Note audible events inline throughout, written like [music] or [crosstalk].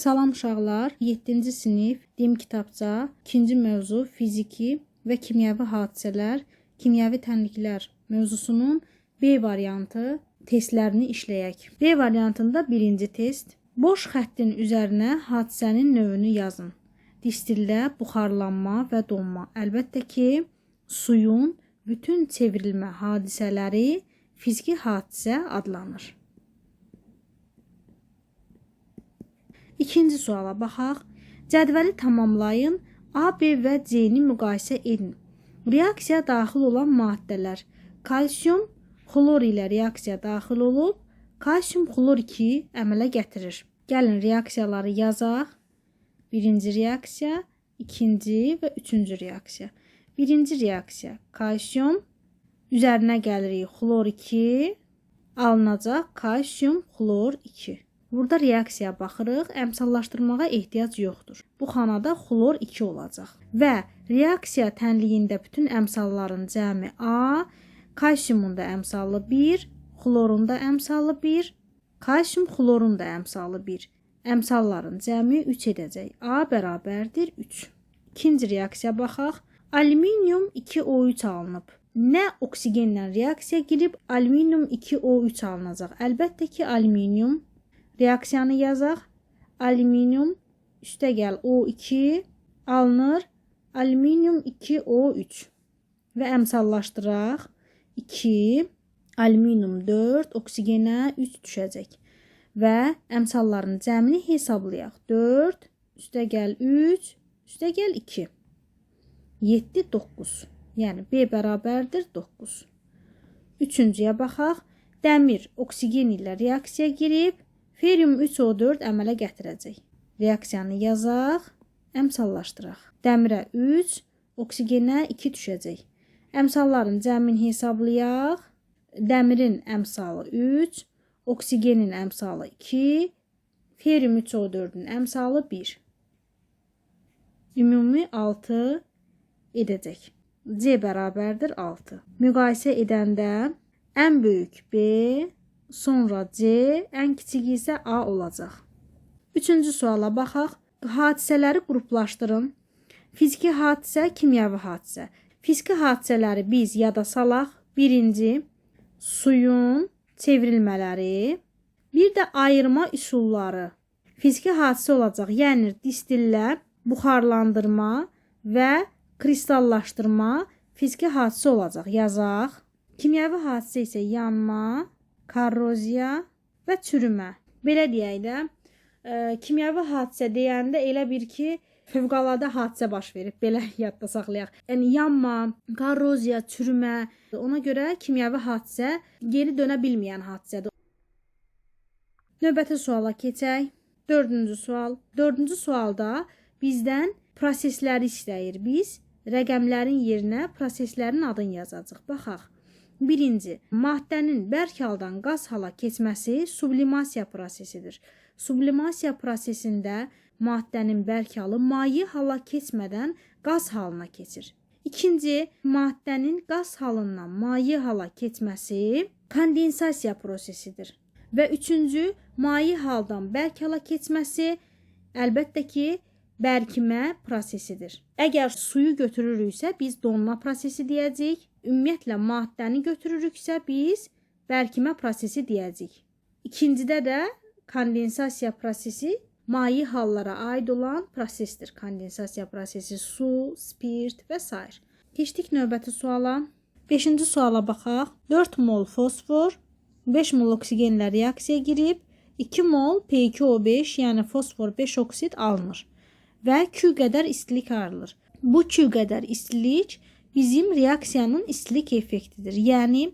Salam uşaqlar, 7-ci sinif dim kitabça, 2-ci mövzu fiziki və kimyəvi hadisələr, kimyəvi tənliklər mövzusunun B variantı testlərini işləyək. B variantında birinci test. Boş xəttin üzərinə hadisənin növünü yazın. Distillə buxarlanma və donma. Əlbəttə ki, suyun bütün çevrilmə hadisələri fiziki hadisə adlanır. İkinci suala baxaq. Cədvəli tamamlayın. A, B və C-ni müqayisə edin. Reaksiyaya daxil olan maddələr. Kalsium xlor ilə reaksiya daxil olub, kalsium xlor 2 əmələ gətirir. Gəlin reaksiyaları yazaq. Birinci reaksiya, ikinci və üçüncü reaksiya. Birinci reaksiya kalsium üzərinə gəlirik xlor 2 alınacaq kalsium xlor 2. Burada reaksiyaya baxırıq, əmsallaşdırmağa ehtiyac yoxdur. Bu xanada xlor 2 olacaq və reaksiya tənliyində bütün əmsalların cəmi A, kalsiumun da əmsalı 1, xlorun da əmsalı 1, kalsium xlorun da əmsalı 1. Əmsalların cəmi 3 edəcək. A bərabərdir 3. İkinci reaksiya baxaq. Alüminium 2O3 alınıb. Nə oksigenlə reaksiya girib alüminium 2O3 alınacaq. Əlbəttə ki, alüminium Reaksiyanı yazaq. Alüminium üstə gəl O2 alınır. Alüminium 2O3 və əmsallaşdıraq. 2 alüminium 4 oksigenə 3 düşəcək. Və əmsalların cəmini hesablayaq. 4 üstə gəl 3 üstə gəl 2. 7 9. Yəni B bərabərdir 9. Üçüncüyə baxaq. Dəmir oksigen ilə reaksiya girib Ferium 3O4 əmələ gətirəcək. Reaksiyanı yazaq, əmsallaşdıraq. Dəmirə 3, oksigenə 2 düşəcək. Əmsalların cəmini hesablayaq. Dəmirin əmsalı 3, oksigenin əmsalı 2, ferium 3O4-ün əmsalı 1. Ümumi 6 edəcək. C bərabərdir 6. Müqayisə edəndə ən böyük B sonra C, ən kiçiyi isə A olacaq. Üçüncü suala baxaq. Hadisələri qruplaşdırın. Fiziki hadisə, kimyəvi hadisə. Fiziki hadisələri biz yada salaq. Birinci, suyun çevrilmələri, bir də ayırma üsulları. Fiziki hadisə olacaq. Yəni distillə, buxarlandırma və kristallaşdırma fiziki hadisə olacaq. Yazaq. Kimyəvi hadisə isə yanma, korroziya və çürümə. Belə deyək də, ə, e, kimyəvi hadisə deyəndə elə bir ki, fövqəladə hadisə baş verib. Belə [laughs] yadda saxlayaq. Yəni yanma, korroziya, çürümə, ona görə kimyəvi hadisə geri dönə bilməyən hadisədir. Növbəti suala keçək. 4-cü sual. 4-cü sualda bizdən prosesləri istəyir. Biz rəqəmlərin yerinə proseslərin adını yazacağıq. Baxaq. Birinci, maddənin bərk haldan qaz hala keçməsi sublimasiya prosesidir. Sublimasiya prosesində maddənin bərk halı maye hala keçmədən qaz halına keçir. İkinci, maddənin qaz halından maye hala keçməsi kondensasiya prosesidir. Və üçüncü, maye haldan bərk hala keçməsi əlbəttə ki, bərkimə prosesidir. Əgər suyu götürürüksə biz donma prosesi deyəcəyik. Ümumiyyətlə maddəni götürürüksə biz bərkimə prosesi deyəcəyik. İkincidə də kondensasiya prosesi maye hallara aid olan prosesdir. Kondensasiya prosesi su, spirt və s. Keçdik növbəti suala. 5-ci suala baxaq. 4 mol fosfor 5 mol oksigenlə reaksiyaya girib 2 mol P2O5, yəni fosfor 5 oksid alınır və Q qədər istilik ayrılır. Bu Q qədər istilik bizim reaksiyanın istilik effektidir. Yəni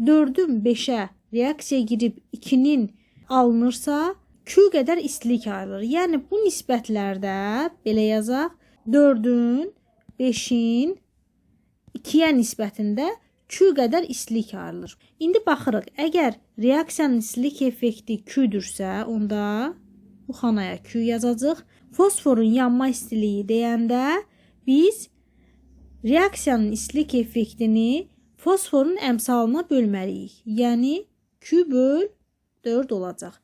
4-ün 5-ə reaksiyaya girib 2-nin alınırsa, Q qədər istilik ayrılır. Yəni bu nisbətlərdə belə yazaq, 4-ün 5-in 2-yə nisbətində Q qədər istilik ayrılır. İndi baxırıq, əgər reaksiyanın istilik effekti Q-dürsə, onda bu xanaya Q yazacağıq. Fosforun yanma istiliyi deyəndə biz reaksiyanın istilik effektini fosforun əmsalına bölməliyik. Yəni Q böl 4 olacaq.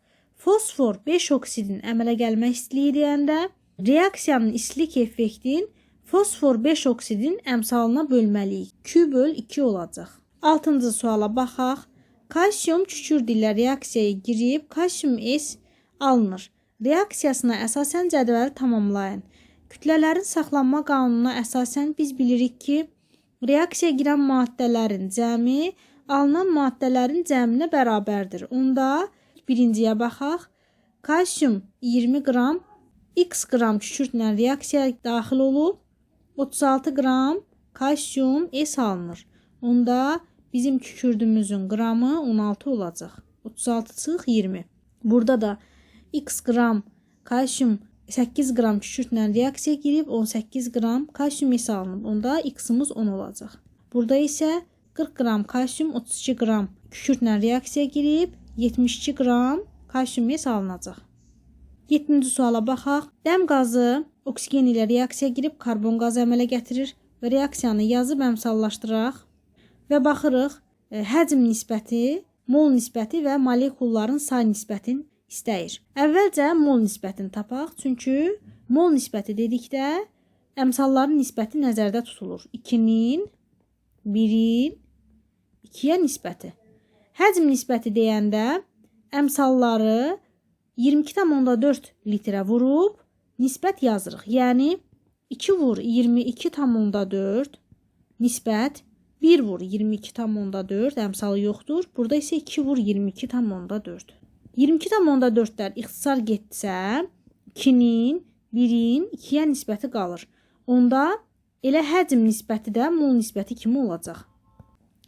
fosfor 5 oksidin əmələ gəlmək istəyi deyəndə reaksiyanın istilik effektin fosfor 5 oksidin əmsalına bölməliyik. Q böl 2 olacaq. 6-cı suala baxaq. Kalsium kükürdü ilə reaksiyaya girib kalsium S alınır. Reaksiyasına əsasən cədvəli tamamlayın. Kütlələrin saxlanma qanununa əsasən biz bilirik ki, reaksiyaya girən maddələrin cəmi alınan maddələrin cəminə bərabərdir. Onda birinciyə baxaq. Kalsium 20 qram X qram kükürdlə reaksiyaya daxil olub 36 qram kalsium S alınır. Onda bizim kükürdümüzün qramı 16 olacaq. 36 çıx 20. Burada da X qram kalsium 8 qram kükürdlə reaksiyaya girib 18 qram kalsium S alınıb. Onda X-imiz 10 olacaq. Burada isə 40 qram kalsium 32 qram kükürdlə reaksiyaya girib 72 qram kalsium S alınacaq. 7-ci suala baxaq. Dəm qazı oksigen ilə reaksiyaya girib karbon qazı əmələ gətirir və reaksiyanı yazıb əmsallaşdıraq və baxırıq e, həcm nisbəti, mol nisbəti və molekulların say nisbətini istəyir. Əvvəlcə mol nisbətini tapaq, çünki mol nisbəti dedikdə əmsalların nisbəti nəzərdə tutulur. 2-nin, 1-in 2-yə nisbəti. Həcm nisbəti deyəndə əmsalları 22,4 litrə vurub nisbət yazırıq. Yəni 2 vur 22,4 nisbət 1 vur 22,4 əmsalı yoxdur. Burada isə 2 vur 22,4. 22,4-lər ixtisar getsə 2-nin 1-in 2-yə nisbəti qalır. Onda elə həcm nisbəti də mol nisbəti kimi olacaq.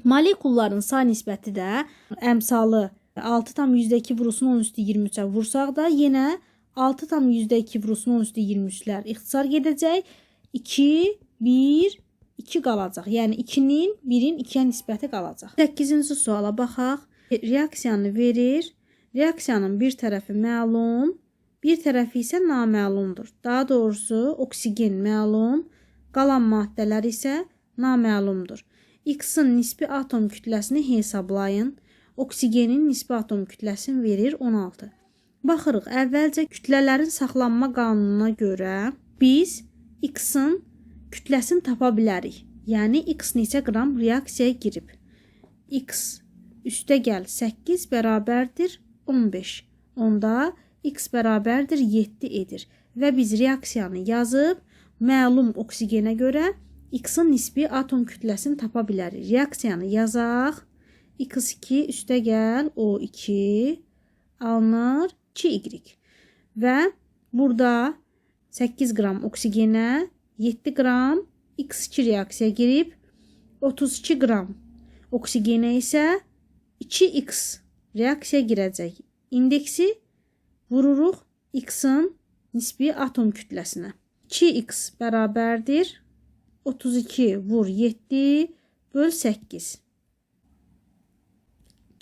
Molekulların say nisbəti də əmsalı 6 tam %2 vurulsun 10 üstü 23-ə vursaq da yenə 6 tam %2 vurulsun 10 üstü 23-lər ixtisar gedəcək. 2, 1, 2 qalacaq. Yəni 2-nin 1-in 2-yə nisbəti qalacaq. 8-ci suala baxaq. Reaksiyanı verir. Reaksiyanın bir tərəfi məlum, bir tərəfi isə naməlumdur. Daha doğrusu oksigen məlum, qalan maddələr isə naməlumdur. X-in nisbi atom kütləsini hesablayın. Oksigenin nisbi atom kütləsini verir 16. Baxırıq, əvvəlcə kütlələrin saxlanma qanununa görə biz X-in kütləsini tapa bilərik. Yəni X neçə qram reaksiyaya girib. X üstə gəl 8 bərabərdir 15. Onda x bərabərdir 7 edir və biz reaksiyanı yazıb məlum oksigenə görə x-in nisbi atom kütləsini tapa bilərik. Reaksiyanı yazaq. x2 üstə gəl O2 alınır 2y. Və burada 8 qram oksigenə 7 qram x2 reaksiyaya girib 32 qram oksigenə isə 2x reaksiya girəcək. İndeksi vururuq x-in nisbi atom kütləsinə. 2x bərabərdir 32 vur 7 böl 8.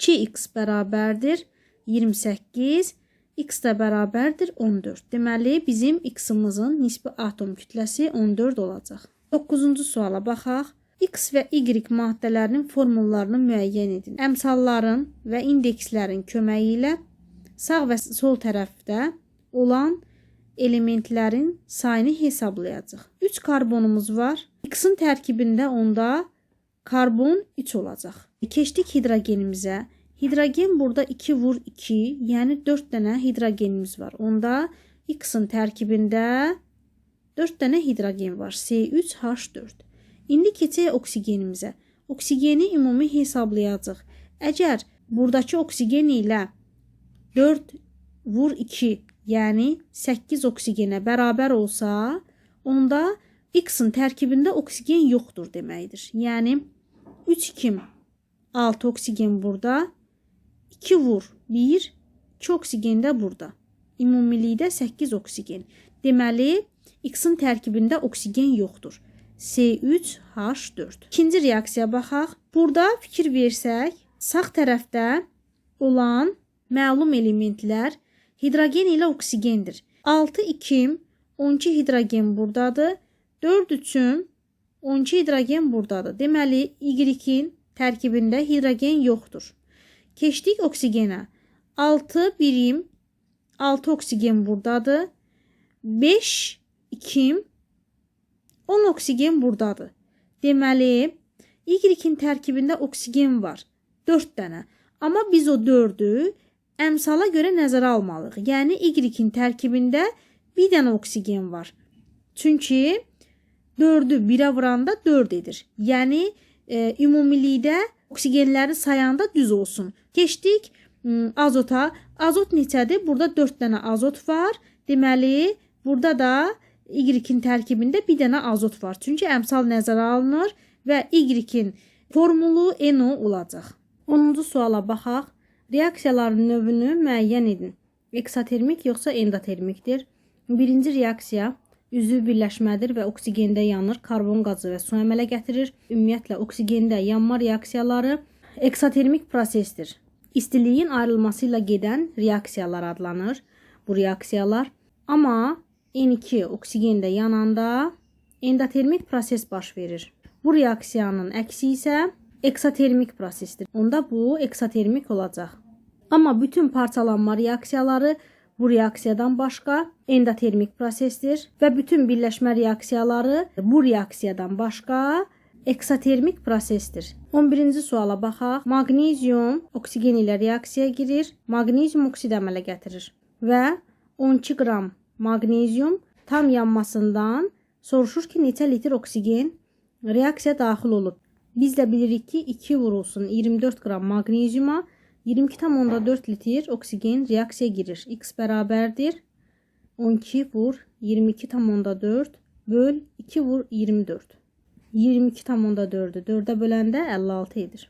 2x bərabərdir 28, x də bərabərdir 14. Deməli, bizim x-imizin nisbi atom kütləsi 14 olacaq. 9-cu suala baxaq. X və Y maddələrinin formullarını müəyyən edin. Əmsalların və indekslərin köməyi ilə sağ və sol tərəfdə olan elementlərin sayını hesablayacağıq. 3 karbonumuz var. X-in tərkibində onda karbon 3 olacaq. Keçdik hidrogenimizə. Hidrogen burada 2 vur 2, yəni 4 dənə hidrogenimiz var. Onda X-in tərkibində 4 dənə hidrogen var. C3H4. İndi keçək oksigenimizə. Oksigeni ümumi hesablayacağıq. Əgər buradakı oksigen ilə 4 vur 2, yəni 8 oksigenə bərabər olsa, onda X-in tərkibində oksigen yoxdur deməkdir. Yəni 3 2 6 oksigen burada, 2 vur 1, 2 oksigen də burada. Ümumilikdə 8 oksigen. Deməli, X-in tərkibində oksigen yoxdur. C3H4. İkinci reaksiya baxaq. Burada fikir versək, sağ tərəfdə olan məlum elementlər hidrogen ilə oksigendir. 6 2 12 hidrogen burdadır. 4 3 12 hidrogen burdadır. Deməli, Y-in tərkibində hidrogen yoxdur. Keçdik oksigenə. 6 birim 6 oksigen buradadır. 5 2 10 oksigen buradadır. Deməli, Y-in tərkibində oksigen var. 4 dənə. Amma biz o 4-ü əmsala görə nəzərə almalıyıq. Yəni Y-in tərkibində bir dənə oksigen var. Çünki 4-ü 1-ə vuranda 4 edir. Yəni e, ümumilikdə oksigenləri sayanda düz olsun. Keçdik m, azota. Azot neçədir? Burada 4 dənə azot var. Deməli, burada da Y-in tərkibində bir dənə azot var. Çünki əmsal nəzərə alınır və Y-in formulu NO olacaq. 10-cu suala baxaq. Reaksiyaların növünü müəyyən edin. Eksotermik yoxsa endotermikdir? Birinci reaksiya üzvü birləşmədir və oksigenda yanır, karbon qazı və su əmələ gətirir. Ümumiyyətlə oksigenda yanma reaksiyaları eksotermik prosesdir. İstiliyin ayrılması ilə gedən reaksiyalar adlanır bu reaksiyalar. Amma N2 oksigenda yananda endotermik proses baş verir. Bu reaksiyanın əksi isə eksotermik prosesdir. Onda bu eksotermik olacaq. Amma bütün parçalanma reaksiyaları bu reaksiyadan başqa endotermik prosesdir və bütün birləşmə reaksiyaları bu reaksiyadan başqa eksotermik prosesdir. 11-ci suala baxaq. Maqnezium oksigen ilə reaksiyaya girir, maqnezium oksid əmələ gətirir və 12 qram maqnezium tam yanmasından soruşur ki, neçə litr oksigen reaksiya daxil olub. Biz də bilirik ki, 2 vurulsun 24 qram maqneziuma 22,4 litr oksigen reaksiyaya girir. X bərabərdir 12 vur 22,4 böl 2 vur 24. 22,4-ü 4-ə böləndə 56 edir.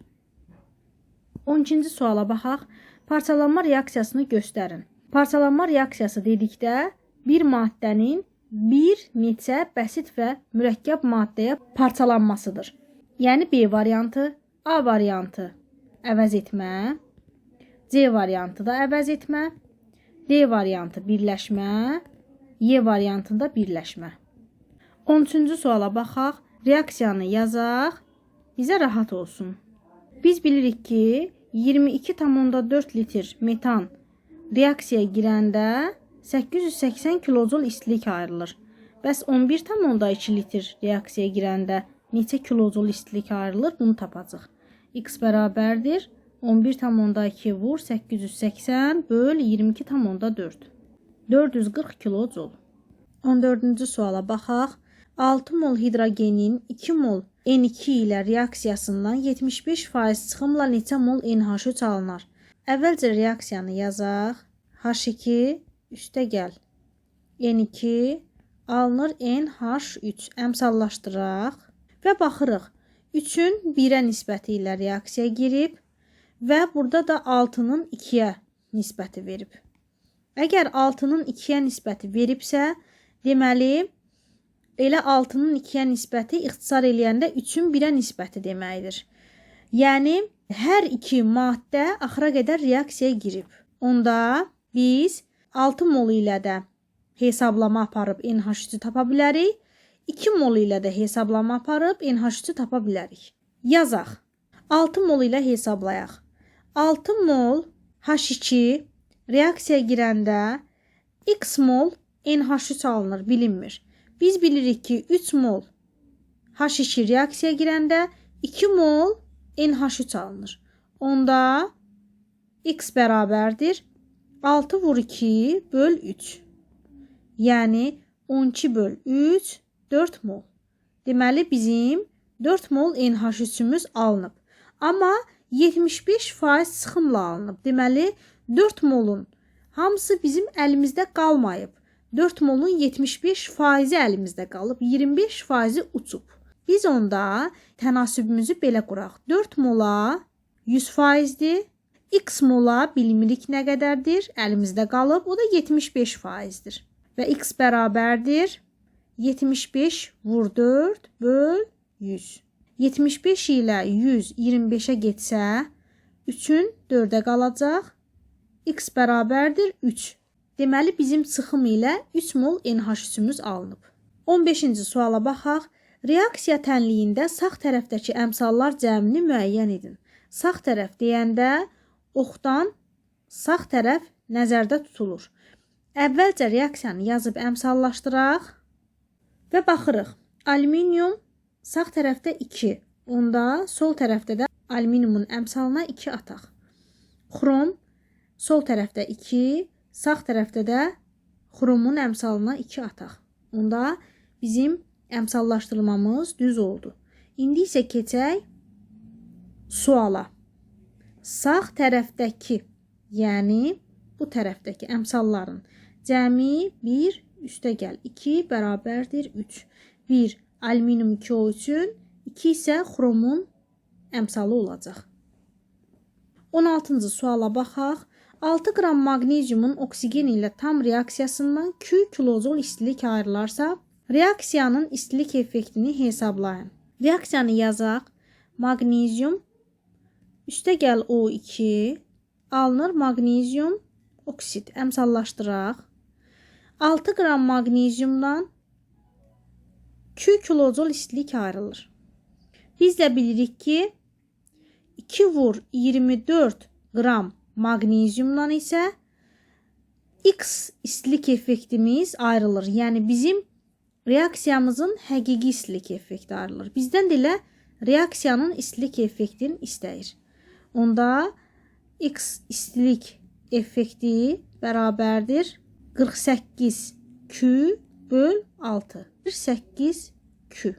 12-ci suala baxaq. Parçalanma reaksiyasını göstərin. Parçalanma reaksiyası dedikdə bir maddənin bir neçə bəsit və mürəkkəb maddəyə parçalanmasıdır. Yəni B variantı, A variantı əvəz etmə, C variantı da əvəz etmə, D variantı birləşmə, Y variantında birləşmə. 13-cü suala baxaq. Reaksiyanı yazaq. Bizə rahat olsun. Biz bilirik ki, 22,4 litr metan reaksiyaya girəndə 880 kilojul istilik ayrılır. Bəs 11,2 litr reaksiyaya girəndə neçə kilojul istilik ayrılır? Bunu tapacağıq. X bərabərdir 11,2 vur 880 böl 22,4. 440 kilojul. 14-cü suala baxaq. 6 mol hidrogenin 2 mol N2 ilə reaksiyasından 75% çıxımla neçə mol NH3 alınır? Əvvəlcə reaksiyanı yazaq. H2 üstə gəl. N2 alınır NH3. Əmsallaşdıraq və baxırıq. 3-ün 1-ə nisbəti ilə reaksiyaya girib və burada da 6-nın 2-yə nisbəti verib. Əgər 6-nın 2-yə nisbəti veribsə, deməli elə 6-nın 2-yə nisbəti ixtisar eləyəndə 3-ün 1-ə nisbəti deməkdir. Yəni hər iki maddə axıra qədər reaksiyaya girib. Onda biz 6 mol ilə də hesablama aparıb NH3-ü tapa bilərik. 2 mol ilə də hesablama aparıb NH3-ü tapa bilərik. Yazaq. 6 mol ilə hesablayaq. 6 mol H2 reaksiyaya girəndə x mol NH3 alınır, bilinmir. Biz bilirik ki 3 mol H2 reaksiyaya girəndə 2 mol NH3 alınır. Onda x bərabərdir 6 vur 2 böl 3. Yəni 12 böl 3 4 mol. Deməli bizim 4 mol NH3-ümüz alınıb. Amma 75% sıxımla alınıb. Deməli 4 molun hamısı bizim əlimizdə qalmayıb. 4 molun 75 faizi əlimizdə qalıb, 25 faizi uçub. Biz onda tənasübümüzü belə quraq. 4 mola 100 faizdir. X mola bilmirik nə qədərdir? Əlimizdə qalıb, o da 75 faizdir. Və x bərabərdir 75 vur 4 böl 100. 75 ilə 100 25-ə getsə, 3-ün 4-ə qalacaq. X bərabərdir 3. Deməli bizim sıxım ilə 3 mol NH3-ümüz alınıb. 15-ci suala baxaq. Reaksiya tənliyində sağ tərəfdəki əmsallar cəmini müəyyən edin. Sağ tərəf deyəndə oxdan sağ tərəf nəzərdə tutulur. Əvvəlcə reaksiyanı yazıb əmsallaşdıraq və baxırıq. Alüminium sağ tərəfdə 2, onda sol tərəfdə də alüminiumun əmsalına 2 ataq. Xrom sol tərəfdə 2, sağ tərəfdə də xromun əmsalına 2 ataq. Onda bizim əmsallaşdırmamız düz oldu. İndi isə keçək suala. Sağ tərəfdəki, yəni bu tərəfdəki əmsalların cəmi 1 üstə gəl 2 bərabərdir 3. 1 alüminium 2 o üçün 2 isə xromun əmsalı olacaq. 16-cı suala baxaq. 6 qram maqneziumun oksigen ilə tam reaksiyasından 2 kilozol istilik ayrılarsa, reaksiyanın istilik effektini hesablayın. Reaksiyanı yazaq. Maqnezium üstə gəl O2 alınır maqnezium oksid. Əmsallaşdıraq. 6 qram maqneziumdan 2 kilojol istilik ayrılır. Biz də bilirik ki 2 vur 24 qram maqneziumdan isə X istilik effektimiz ayrılır. Yəni bizim reaksiyamızın həqiqi istilik effekti ayrılır. Bizdən də elə reaksiyanın istilik effektini istəyir. Onda X istilik effekti bərabərdir 48 Q böl 6. 8 Q.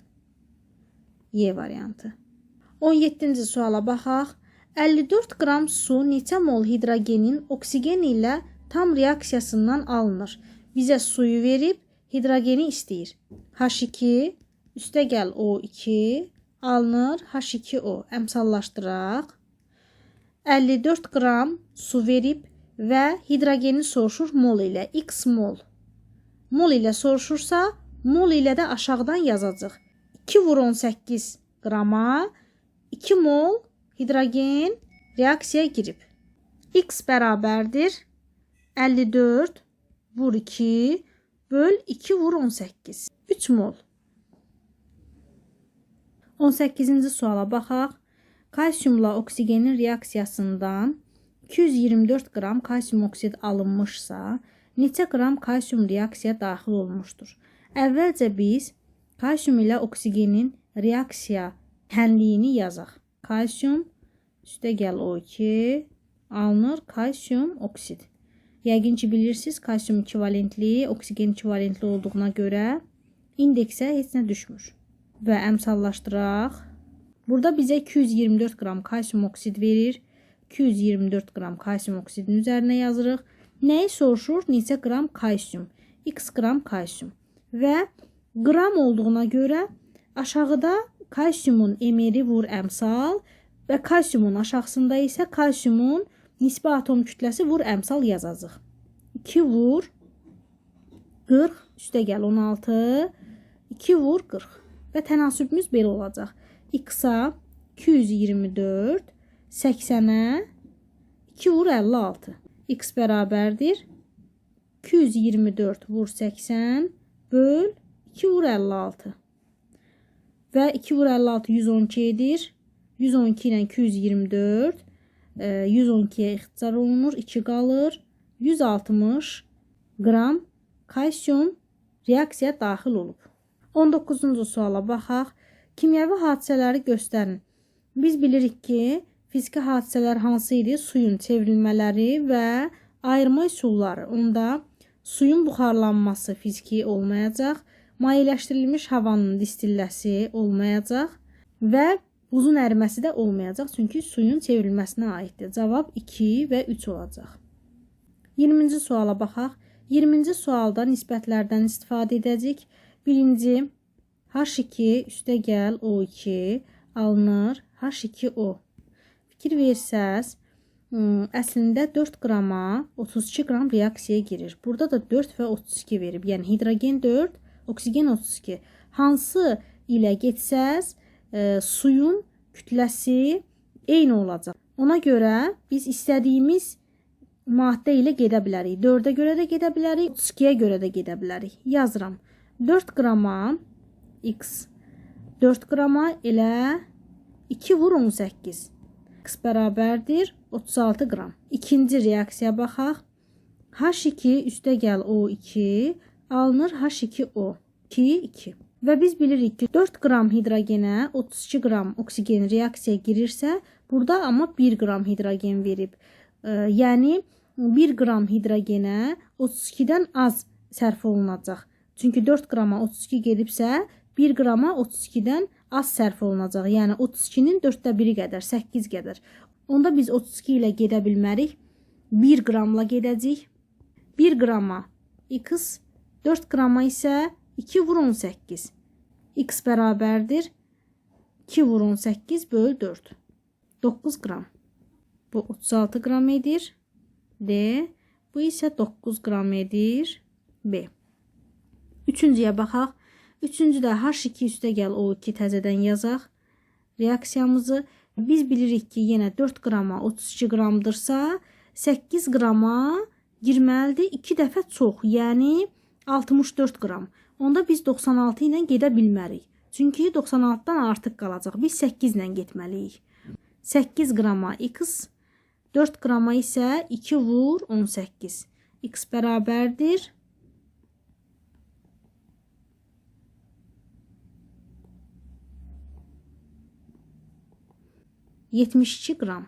Y variantı. 17-ci suala baxaq. 54 qram su neçə mol hidrogenin oksigen ilə tam reaksiyasından alınır. Bizə suyu verib hidrogeni istəyir. H2 üstə gəl O2 alınır H2O. Əmsallaşdıraq. 54 qram su verib və hidrogeni soruşur mol ilə. X mol. Mol ilə soruşursa, mol ilə də aşağıdan yazacaq. 2 vur 18 qrama 2 mol hidrogen reaksiyaya girib. X bərabərdir 54 vur 2 böl 2 vur 18. 3 mol. 18-ci suala baxaq. Kalsiumla oksigenin reaksiyasından 224 qram kalsium oksid alınmışsa, neçə qram kalsium reaksiyaya daxil olmuşdur? Əvvəlcə biz kalsium ilə oksigenin reaksiya tənliyini yazaq. Kalsium üstə gəl O2 alınır kalsium oksid. Yəqin ki bilirsiniz kalsium ekvivalentli oksigen ekvivalentli olduğuna görə indeksə heç nə düşmür. Və əmsallaşdıraq. Burada bizə 224 qram kalsium oksid verir. 224 qram kalsium oksidin üzərinə yazırıq. Nəyi soruşur? Neçə qram kalsium? X qram kalsium. Və qram olduğuna görə aşağıda kalsiumun emeri vur əmsal və kalsiumun aşağısında isə kalsiumun nisbi atom kütləsi vur əmsal yazacaq. 2 vur 40 üstə gəl 16 2 vur 40 və tənasübümüz belə olacaq. X-a 224 80-ə 2 vur 56. X bərabərdir 224 vur 80 böl 2 vur 56. Və 2 vur 56 112 edir. 112 ilə 224 112-yə ixtisar olunur. 2 qalır. 160 qram kalsium reaksiyaya daxil olub. 19-cu suala baxaq. Kimyəvi hadisələri göstərin. Biz bilirik ki, fiziki hadisələr hansı? Suyun çevrilmələri və ayırma üsulları. Onda suyun buxarlanması fiziki olmayacaq mayeləşdirilmiş havanın distilləsi olmayacaq və buzun əriməsi də olmayacaq, çünki suyun çevrilməsinə aiddir. Cavab 2 və 3 olacaq. 20-ci suala baxaq. 20-ci sualda nisbətlərdən istifadə edəcəyik. Birinci H2 üstə gəl O2 alınır H2O. Fikir versəz, əslində 4 qrama 32 qram reaksiyaya girir. Burada da 4 və 32 verib. Yəni hidrogen 4, oksigen 32. Hansı ilə getsəz, e, suyun kütləsi eyni olacaq. Ona görə biz istədiyimiz maddə ilə gedə bilərik. 4-ə görə də gedə bilərik, 32-yə görə də gedə bilərik. Yazıram. 4 qrama x 4 qrama elə 2 vur 18. x bərabərdir 36 qram. İkinci reaksiya baxaq. H2 üstə gəl O2 alınır H2O. 2 2. Və biz bilirik ki 4 qram hidrogenə 32 qram oksigen reaksiyaya girirsə, burada amma 1 qram hidrogen verib. E, yəni 1 qram hidrogenə 32-dən az sərf olunacaq. Çünki 4 qrama 32 gedibsə, 1 qrama 32-dən az sərf olunacaq. Yəni 32-nin 4də 1-i qədər, 8 qədər. Onda biz 32 ilə gedə bilmərik. 1 qramla gedəcəyik. 1 qrama x, 4 qrama isə 2 vur 18. x bərabərdir 2 vur 18 böl 4. 9 qram. Bu 36 qram edir. D. Bu isə 9 qram edir. B. Üçüncüyə baxaq. Üçüncüdə H2 üstə gəl O2 təzədən yazaq. Reaksiyamızı biz bilirik ki, yenə 4 qrama 32 qramdırsa, 8 qrama girməlidir 2 dəfə çox, yəni 64 qram. Onda biz 96 ilə gedə bilmərik. Çünki 96-dan artıq qalacaq. Biz 8 ilə getməliyik. 8 qrama x, 4 qrama isə 2 vur 18. x bərabərdir 72 qram.